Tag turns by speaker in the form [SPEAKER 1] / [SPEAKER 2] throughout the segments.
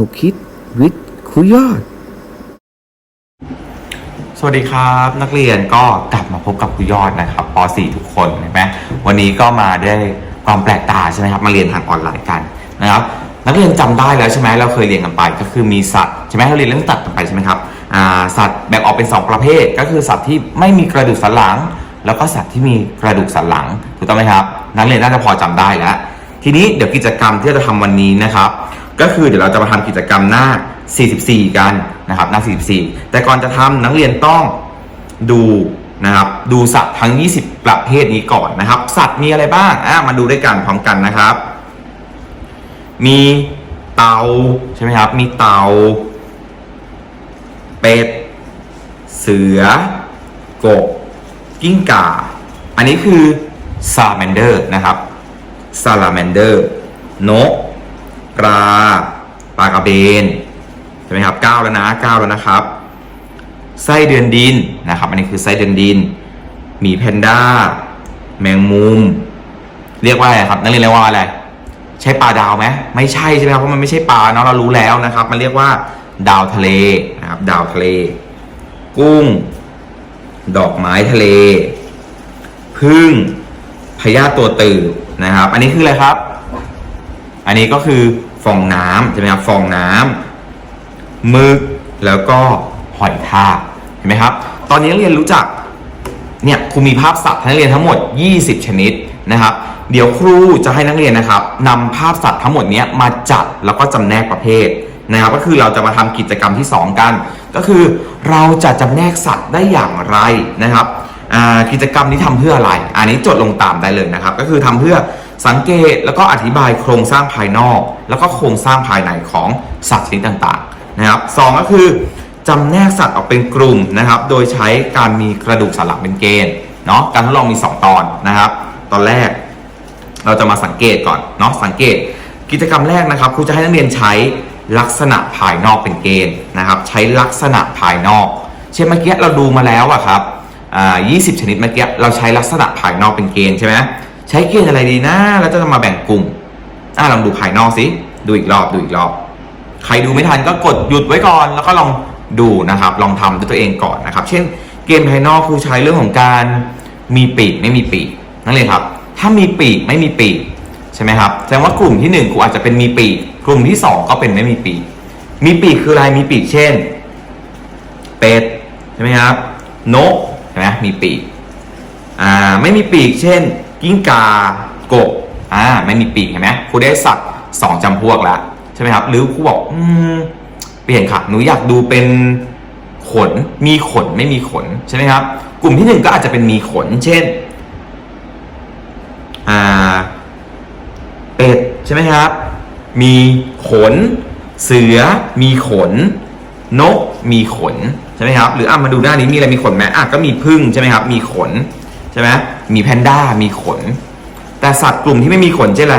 [SPEAKER 1] นุคิดวิทย์ครูยอด
[SPEAKER 2] สวัสดีครับนักเรียนก็กลับมาพบกับครูยอดนะครับป .4 ทุกคนเห็นไหมวันนี้ก็มาได้ความแปลกตาใช่ไหมครับมาเรียนทางออนไลน์กันนะครับนักเรียนจำได้แล้วใช่ไหมเราเคยเรียนกันไปก็คือมีสัตว์ใช่ไหมเราเรียนเรื่องสัตว์กันไปใช่ไหมครับสัตว์แบ่งออกเป็น 2 ประเภท ก็คือสัตว์ที่ไม่มีกระดูกสันหลัง แล้วก็สัตว์ที่มีกระดูกสันหลังถูกต้องไหมครับ นักเรียนน่าจะพอจำได้แล้ว ทีนี้เดี๋ยวกิจกรรมที่จะทำวันนี้นะครับ ก็คือเดี๋ยวเราจะมาทำกิจกรรมหน้า 44 กันนะครับหน้า 44 แต่ก่อนจะทำนักเรียนต้องดูนะครับดูสัตว์ทั้ง 20 ประเภทนี้ก่อนนะครับ สัตว์มีอะไรบ้างอะมาดูด้วยกันพร้อมกันนะครับ มีเต่าใช่ไหมครับ มีเต่าเป็ด เสือ กบ กิ้งก่า อันนี้คือ salamander นะครับ salamander นก ปลาปลากระเบนใช่ไหมครับเก้าแล้วนะเก้าแล้วนะครับไส้เดือนดินนะครับ อันนี้คือไส้เดือนดินหมีแพนด้า แมงมุม เรียกว่าอะไรครับนักเรียนเรียกว่าอะไร ใช่ปลาดาวไหมไม่ใช่ใช่ไหมครับเพราะมันไม่ใช่ปลาเนาะเรารู้แล้วนะครับ มันเรียกว่าดาวทะเลนะครับ ดาวทะเล กุ้ง ดอกไม้ทะเลพึ่งพญาตัวตืบนะครับ อันนี้คืออะไรครับ อันนี้ก็คือ ฟองน้ำใช่ไหมครับฟองน้ำมึกแล้วก็หอยทากเห็นไหมครับ ตอนนี้นักเรียนรู้จักเนี่ยครูมีภาพสัตว์ให้นักเรียนทั้งหมด 20 ชนิดนะครับ เดี๋ยวครูจะให้นักเรียนนะครับนำภาพสัตว์ทั้งหมดเนี้ยมาจัดแล้วก็จำแนกประเภทนะครับก็คือเราจะมาทำกิจกรรมที่ 2 กัน ก็คือเราจะจำแนกสัตว์ได้อย่างไรนะครับอ่ากิจกรรมนี้ทำเพื่ออะไร อันนี้จดลงตามได้เลยนะครับ ก็คือทำเพื่อ สังเกตแล้วก็อธิบายโครงสร้างภายนอก แล้วก็โครงสร้างภายในของสัตว์ชนิดต่างๆนะครับสองก็คือจำแนกสัตว์ออกเป็นกลุ่มนะครับ โดยใช้การมีกระดูกสันหลังเป็นเกณฑ์เนาะการทดลองมี 2 ตอนนะครับ ตอนแรกเราจะมาสังเกตก่อนเนาะสังเกตกิจกรรมแรกนะครับครูจะให้นักเรียนใช้ลักษณะภายนอกเป็นเกณฑ์นะครับ ใช้ลักษณะภายนอก เช่นเมื่อกี้เราดูมาแล้วอะครับอ่า20ชนิดเมื่อกี้เราใช้ลักษณะภายนอกเป็นเกณฑ์ใช่ไหม ใช้เกณฑ์อะไรดีนะ แล้วจะมาแบ่งกลุ่ม อ่าลองดูภายนอกสิ ดูอีกรอบ ดูอีกรอบ ใครดูไม่ทันก็กดหยุดไว้ก่อน แล้วก็ลองดูนะครับ ลองทำด้วยตัวเองก่อนนะครับ เช่น เกมภายนอกครูใช้เรื่องของการมีปีกไม่มีปีกนั่นเลยครับ ถ้ามีปีกไม่มีปีกใช่ไหมครับ แสดงว่ากลุ่มที่หนึ่งกูอาจจะเป็นมีปีก กลุ่มที่สองก็เป็นไม่มีปีก มีปีกคืออะไร มีปีกเช่น เป็ดใช่ไหมครับ นกใช่ไหมมีปีก อ่า ไม่มีปีกเช่น กิ้งกากบอ่าไม่มีปีกเห็นไหมครูได้สัตว์สองจำพวกแล้วใช่ไหมครับ หรือครูบอกอืมเปลี่ยนค่ะหนูอยากดูเป็นขนมีขนไม่มีขนใช่ไหมครับ กลุ่มที่หนึ่งก็อาจจะเป็นมีขน เช่นอ่าเป็ดใช่ไหมครับ มีขน เสือ มีขน นก มีขนใช่ไหมครับ หรืออะมาดูหน้านี้มีอะไรมีขนไหมอะก็มีพึ่งใช่ไหมครับ มีขนใช่ไหม มีแพนด้ามีขน แต่สัตว์กลุ่มที่ไม่มีขนเช่นอะไร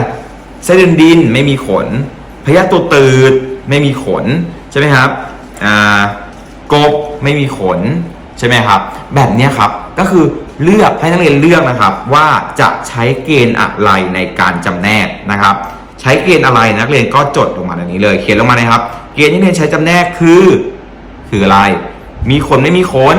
[SPEAKER 2] ไส้เดือนดินไม่มีขนพญาตัวตืดไม่มีขนใช่ไหมครับอ่ากบไม่มีขนใช่ไหมครับ แบบนี้ครับก็คือเลือกให้นักเรียนเลือกนะครับว่าจะใช้เกณฑ์อะไรในการจำแนกนะครับ ใช้เกณฑ์อะไรนักเรียนก็จดลงมาแบบนี้เลย เขียนลงมานะครับ เกณฑ์ที่นักเรียนใช้จำแนกคือ คืออะไร มีขนไม่มีขน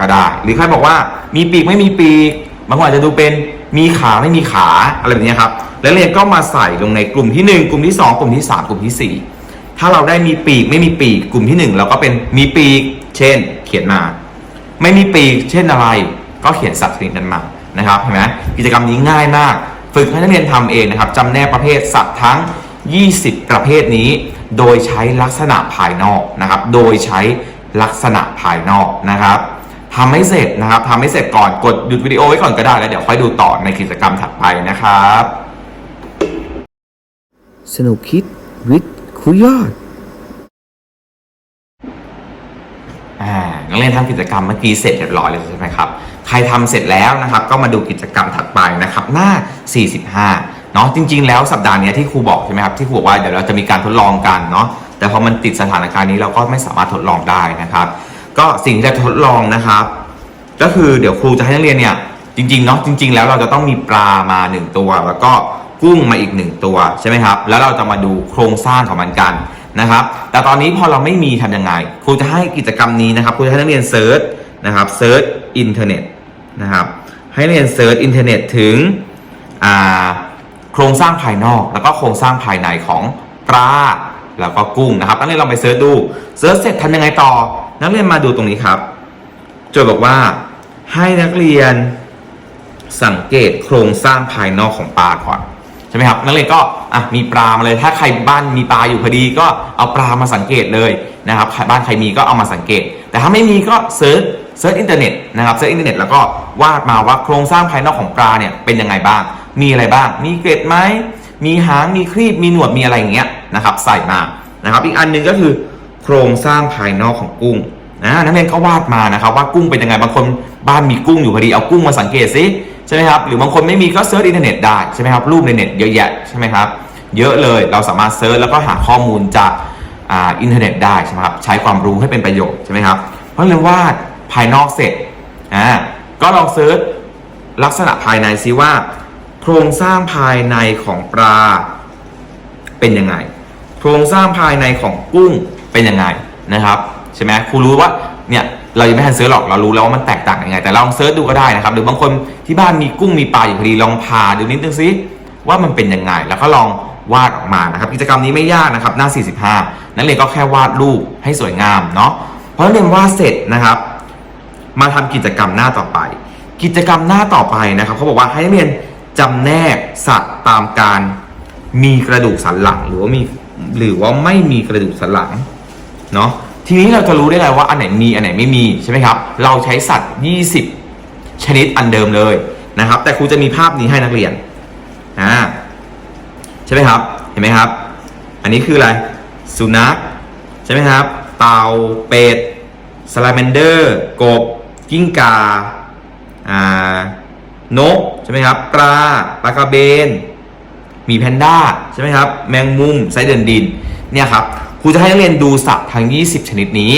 [SPEAKER 2] ก็ได้ หรือใครบอกว่ามีปีกไม่มีปีก บางคนอาจจะดูเป็นมีขาไม่มีขาอะไรแบบนี้ครับ แล้วเรียนก็มาใส่ลงในกลุ่มที่ 1 กลุ่มที่ 2 กลุ่มที่ 3 กลุ่มที่ 4 ถ้าเราได้มีปีกไม่มีปีกกลุ่มที่ 1 เราก็เป็นมีปีก เช่น เขียนมา ไม่มีปีก เช่นอะไร ก็เขียนสัตว์ชนิดนั้นมานะครับเห็นไหมกิจกรรมนี้ง่ายมาก ฝึกให้นักเรียนทำเองนะครับจำแนกประเภทสัตว์ทั้ง 20 ประเภทนี้ โดยใช้ลักษณะภายนอกนะครับ โดยใช้ลักษณะภายนอกนะครับ ทำให้เสร็จนะครับทำให้เสร็จก่อนกดหยุดวิดีโอไว้ก่อนก็ได้แล้วเดี๋ยวค่อยดูต่อในกิจกรรมถัดไปนะครับ
[SPEAKER 1] สนุกคิดวิทย์ครูยอด
[SPEAKER 2] อ่านักเรียนทำกิจกรรมเมื่อกี้เสร็จเรียบร้อยเลยใช่ไหมครับ ใครทำเสร็จแล้วนะครับ ก็มาดูกิจกรรมถัดไปนะครับ หน้า 45 เนาะจริง ๆ แล้วสัปดาห์เนี้ยที่ครูบอกใช่ไหมครับที่ครูบอกว่าเดี๋ยวเราจะมีการทดลองกันเนาะแต่พอมันติดสถานการณ์นี้เราก็ไม่สามารถทดลองได้นะครับ ก็สิ่งที่จะทดลองนะครับ ก็คือเดี๋ยวครูจะให้นักเรียนเนี่ย จริงๆเนาะจริง ๆ แล้วเราจะต้องมีปลามาหนึ่งตัว แล้วก็กุ้งมาอีกหนึ่งตัวใช่ไหมครับ แล้วเราจะมาดูโครงสร้างของมันกันนะครับ แต่ตอนนี้พอเราไม่มีทำยังไง ครูจะให้กิจกรรมนี้นะครับครูจะให้นักเรียนเซิร์ชนะครับเซิร์ชอินเทอร์เน็ตนะครับให้นักเรียนเซิร์ชอินเทอร์เน็ตถึงโครงสร้างภายนอกแล้วก็โครงสร้างภายในของปลาแล้วก็กุ้งนะครับนักเรียนลองไปเซิร์ชดูเซิร์ชเสร็จทำยังไงต่อ นักเรียนมาดูตรงนี้ครับ โจทย์บอกว่าให้นักเรียนสังเกตโครงสร้างภายนอกของปลาก่อนใช่ไหมครับนักเรียนก็อะมีปลามาเลย ถ้าใครบ้านมีปลาอยู่พอดีก็เอาปลามาสังเกตเลยนะครับบ้านใครมีก็เอามาสังเกต แต่ถ้าไม่มีก็เซิร์ชเซิร์ชอินเทอร์เน็ตนะครับเซิร์ชอินเทอร์เน็ตแล้วก็วาดมาว่าโครงสร้างภายนอกของปลาเนี่ยเป็นยังไงบ้าง มีอะไรบ้าง มีเกล็ดไหมมีหางมีครีบมีหนวดมีอะไรอย่างเงี้ยนะครับใส่มานะครับอีกอันหนึงก็คือ โครงสร้างภายนอกของกุ้งนะนักเรียนก็วาดมานะครับว่ากุ้งเป็นยังไงบางคนบ้านมีกุ้งอยู่พอดีเอากุ้งมาสังเกตสิใช่ไหมครับหรือบางคนไม่มีก็เซิร์ชอินเทอร์เน็ตได้ใช่ไหมครับรูปในเน็ตเยอะแยะใช่ไหมครับเยอะเลยเราสามารถเซิร์ชแล้วก็หาข้อมูลจากอ่าอินเทอร์เน็ตได้ใช่ไหมครับใช้ความรู้ให้เป็นประโยชน์ใช่ไหมครับเพราะเรียนวาดภายนอกเสร็จอ่าก็ลองเซิร์ชลักษณะภายในซิว่า โครงสร้างภายในของปลาเป็นยังไง โครงสร้างภายในของกุ้ง เป็นยังไงนะครับใช่ไหมครูรู้ว่าเนี่ยเรายังไม่ทันเซิร์ชหรอกเรารู้แล้วว่ามันแตกต่างยังไง แต่ลองเซิร์ชดูก็ได้นะครับ หรือบางคนที่บ้านมีกุ้งมีปลาอยู่พอดีลองพาดูนิดนึงซิว่ามันเป็นยังไง แล้วก็ลองวาดออกมานะครับ กิจกรรมนี้ไม่ยากนะครับหน้า 45 นักเรียนก็แค่วาดรูปให้สวยงามเนาะเพราะนักเรียนวาดเสร็จนะครับ มาทำกิจกรรมหน้าต่อไป กิจกรรมหน้าต่อไปนะครับเขาบอกว่าให้นักเรียนจำแนกสัตว์ตามการมีกระดูกสันหลังหรือว่ามีหรือว่าไม่มีกระดูกสันหลัง เนาะทีนี้เราจะรู้ได้ไงว่าอันไหนมีอันไหนไม่มีใช่ไหมครับ เราใช้สัตว์ 20 ชนิดอันเดิมเลยนะครับ แต่ครูจะมีภาพนี้ให้นักเรียนอ่าใช่ไหมครับเห็นไหมครับ อันนี้คืออะไรสุนัขใช่ไหมครับเต่าเป็ดสไลาเมนเดอร์กบ กิ้งกาอ่านกใช่ไหมครับปลาปลากระเบน มีแพนด้าใช่ไหมครับ แมงมุมไส้เดือนดินเนี่ยครับ ครูจะให้นักเรียนดูสัตว์ทั้ง 20 ชนิดนี้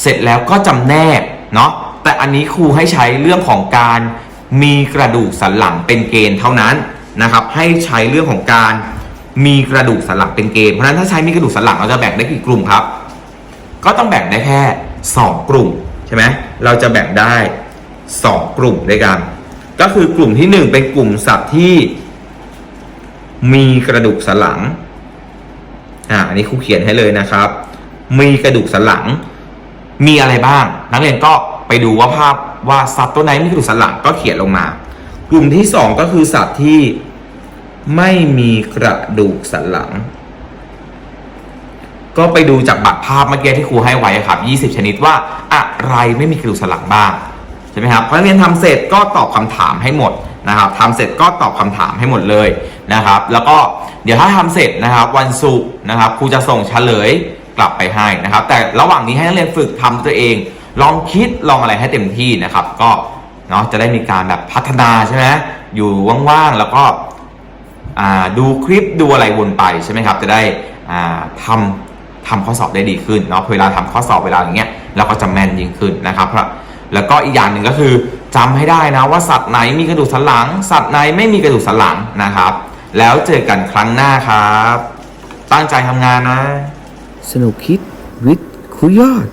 [SPEAKER 2] เสร็จแล้วก็จำแนกเนาะแต่อันนี้ครูให้ใช้เรื่องของการมีกระดูกสันหลังเป็นเกณฑ์เท่านั้นนะครับ ให้ใช้เรื่องของการมีกระดูกสันหลังเป็นเกณฑ์เพราะฉะนั้นถ้าใช้มีกระดูกสันหลังเราจะแบ่งได้กี่กลุ่มครับ ก็ต้องแบ่งได้แค่ 2 กลุ่มใช่ไหมเราจะแบ่งได้ 2 กลุ่มด้วยกัน ก็คือกลุ่มที่ 1 เป็นกลุ่มสัตว์ที่มีกระดูกสันหลัง อ่าอันนี้ครูเขียนให้เลยนะครับ มีกระดูกสันหลัง มีอะไรบ้าง นักเรียนก็ไปดูว่าภาพว่าสัตว์ตัวไหนมีกระดูกสันหลังก็เขียนลงมา กลุ่มที่ 2 ก็คือสัตว์ที่ไม่มีกระดูกสันหลัง ก็ไปดูจากบัตรภาพเมื่อกี้ที่ครูให้ไว้ครับ 20 ชนิดว่าอะไรไม่มีกระดูกสันหลังบ้างใช่ไหมครับพราะนักเรียนทำเสร็จก็ตอบคำถามให้หมด นะครับทำเสร็จก็ตอบคำถามให้หมดเลยนะครับ แล้วก็เดี๋ยวถ้าทำเสร็จนะครับวันศุกร์นะครับครูจะส่งเฉลยกลับไปให้นะครับ แต่ระหว่างนี้ให้นักเรียนฝึกทำตัวเอง ลองคิดลองอะไรให้เต็มที่นะครับ ก็เนาะจะได้มีการแบบพัฒนาใช่ไหมอยู่ว่างๆแล้วก็อ่าดูคลิปดูอะไรวนไปใช่ไหมครับ จะได้อ่าทำทำข้อสอบได้ดีขึ้นเนาะเวลาทำข้อสอบเวลาอย่างเงี้ยเราก็จะแม่นยิ่งขึ้นนะครับเพราะ แล้วก็อีกอย่างหนึ่งก็คือจำให้ได้นะว่าสัตว์ไหนมีกระดูกสันหลัง สัตว์ไหนไม่มีกระดูกสันหลังนะครับ แล้วเจอกันครั้งหน้าครับ ตั้งใจทำงานนะ
[SPEAKER 1] สนุกคิดวิทย์คุยยอด